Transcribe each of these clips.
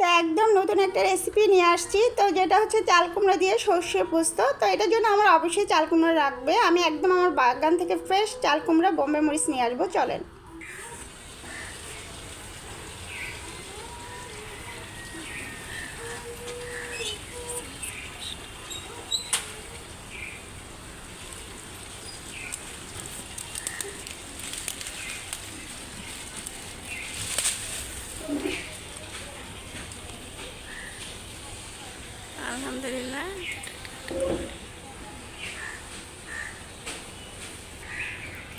তো একদম নতুন একটা রেসিপি নিয়ে আসছি। তো যেটা হচ্ছে চাল কুমড়ো দিয়ে সর্ষে পোস্ত। তো এটার জন্য আমার অবশ্যই চাল কুমড়ো রাখবে। আমি একদম আমার বাগান থেকে ফ্রেশ চাল কুমড়া বোম্বে মরিচ নিয়ে আসব। চলেন। আলহামদুলিল্লাহ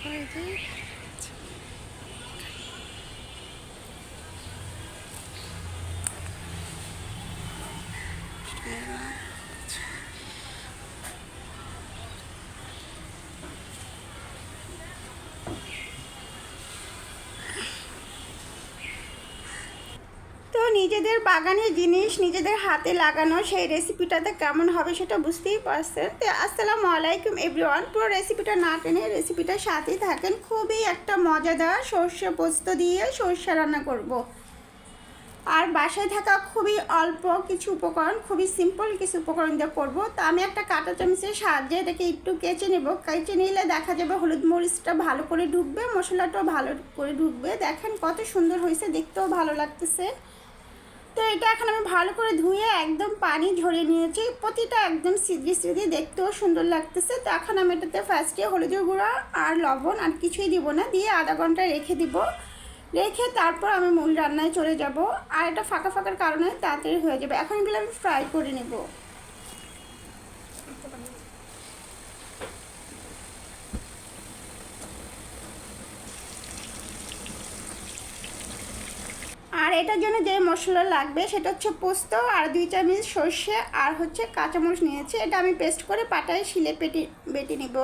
ওই নিজেদের বাগানের জিনিস নিজেদের হাতে লাগানো সেই রেসিপিটাতে কেমন হবে সেটা বুঝতেই পারছেন। তো আসসালামু আলাইকুম এভরিওয়ান পুরো রেসিপিটা না টেনে রেসিপিটার সাথেই থাকেন। খুবই একটা মজাদার সর্ষে পোস্ত দিয়ে সর্ষে রান্না করব। আর বাসায় থাকা খুবই অল্প কিছু উপকরণ, খুবই সিম্পল কিছু উপকরণ দিয়ে করব। তো আমি একটা কাঁটা চামচের সাহায্যে এটাকে একটু কেচে নেব। কেচে নিলে দেখা যাবে হলুদ মরিচটা ভালো করে ঢুকবে, মশলাটাও ভালো করে ঢুকবে। দেখেন কত সুন্দর হয়েছে, দেখতেও ভালো লাগতেছে। তো এটা এখন আমি ভালো করে ধুয়ে একদম পানি ঝরে নিয়েছি। প্রতিটা একদম সিদ্ধি সিদ্ধি দেখতেও সুন্দর লাগতেছে। তো এখন আমি এটাতে ফার্স্টে হলুদের গুঁড়া আর লবণ আর কিছুই দিব না, দিয়ে আধা ঘণ্টা রেখে দিব। রেখে তারপর আমি মূল রান্নায় চলে যাব। আর এটা ফাঁকা ফাঁকার কারণে তাড়াতাড়ি হয়ে যাবে। এখন এগুলো আমি ফ্রাই করে নেব। আর এটার জন্য যে মশলা লাগবে সেটা হচ্ছে পোস্ত আর দুই চামচ সর্ষে আর হচ্ছে কাঁচামরিচ নিয়েছি। এটা আমি পেস্ট করে পাটায় শিলে পেটে বেটে নিব।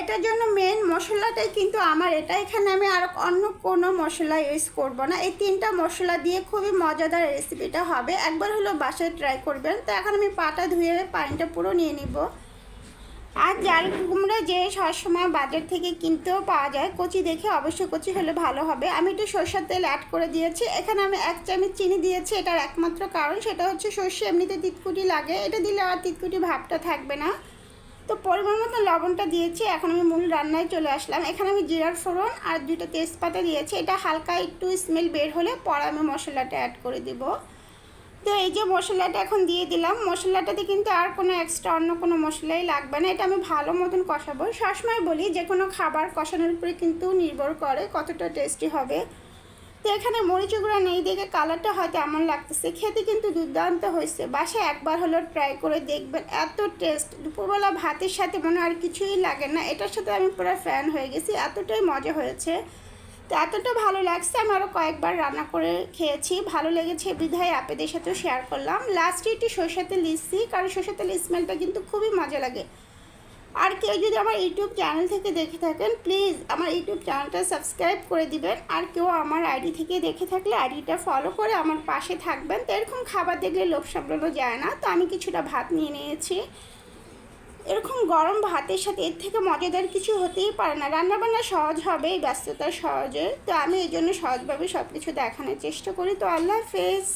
এটার জন্য মেন মশলাটাই কিন্তু আমার। এটা এখানে আমি আর অন্য কোনো মশলা ইউজ করব না। এই তিনটা মশলা দিয়ে খুবই মজাদার রেসিপিটা হবে। একবার হলো বাসায় ট্রাই করবেন। তো এখন আমি পাটা ধুয়ে পানিটা পুরো নিয়ে নিব। আর জাল কুমড়া যে সবসময় বাজার থেকে কিনতেও পাওয়া যায়, কচি দেখে অবশ্যই কচি হলে ভালো হবে। আমি একটু সরষের তেল অ্যাড করে দিয়েছি। এখানে আমি এক চামচ চিনি দিয়েছি। এটার একমাত্র কারণ সেটা হচ্ছে সর্ষে এমনিতে তিতকুটি লাগে। এটা দিলে আর তিতকুটি ভাবটা থাকবে না। তো পরিমাণ মতো লবণটা দিয়েছি। এখন আমি মূল রান্নায় চলে আসলাম। এখানে আমি জিরার ফোড়ন আর দুটো তেজপাতা দিয়েছি। এটা হালকা একটু স্মেল বের হলে পরে আমি মশলাটা অ্যাড করে দিব। তো এই যে মশলাটা এখন দিয়ে দিলাম, মশলাটাতে কিন্তু আর কোনো এক্সট্রা অন্য কোনো মশলাই লাগবে না। এটা আমি ভালো মতন কষাবো। সবসময় বলি যে কোনো খাবার কষানোর উপরে কিন্তু নির্ভর করে কতটা টেস্টি হবে। তো এখানে মরিচ গুঁড়া নেই, দেখে কালারটা হয়তো এমন লাগতেছে। খেতে কিন্তু দুর্দান্ত হয়েছে। বাসায় একবার হলো ট্রাই করে দেখবেন, এত টেস্ট দুপুরবেলা ভাতের সাথে মনে আর কিছুই লাগে না। এটার সাথে আমি পুরো ফ্যান হয়ে গেছি, এতটাই মজা হয়েছে। তো এতটা ভালো লাগছে, আমি আরও কয়েকবার রান্না করে খেয়েছি। ভালো লেগেছে, বিধায় আপনাদের সাথেও শেয়ার করলাম। লাস্টে একটু সরষের তেল দিচ্ছি, কারণ সরষের তেল স্মেলটা কিন্তু খুবই মজা লাগে। আর কেউ যদি আমার ইউটিউব চ্যানেল থেকে দেখে থাকেন প্লিজ আমার ইউটিউব চ্যানেলটা সাবস্ক্রাইব করে দিবেন। আর কেউ আমার আইডি থেকে দেখে থাকলে আইডিটা ফলো করে আমার পাশে থাকবেন। তো এরকম খাবার দেখলে লোভ সামলানো যায় না। তো আমি কিছুটা ভাত নিয়ে নিয়েছি। এরকম গরম ভাতের সাথে এর থেকে মজাদার কিছু হতেই পারে না। রান্নাবান্না সহজ হবে, এই ব্যস্ততার সহজে। তো আমি এই জন্য সহজভাবে সব কিছু দেখানোর চেষ্টা করি। তো আল্লাহ হাফেজ।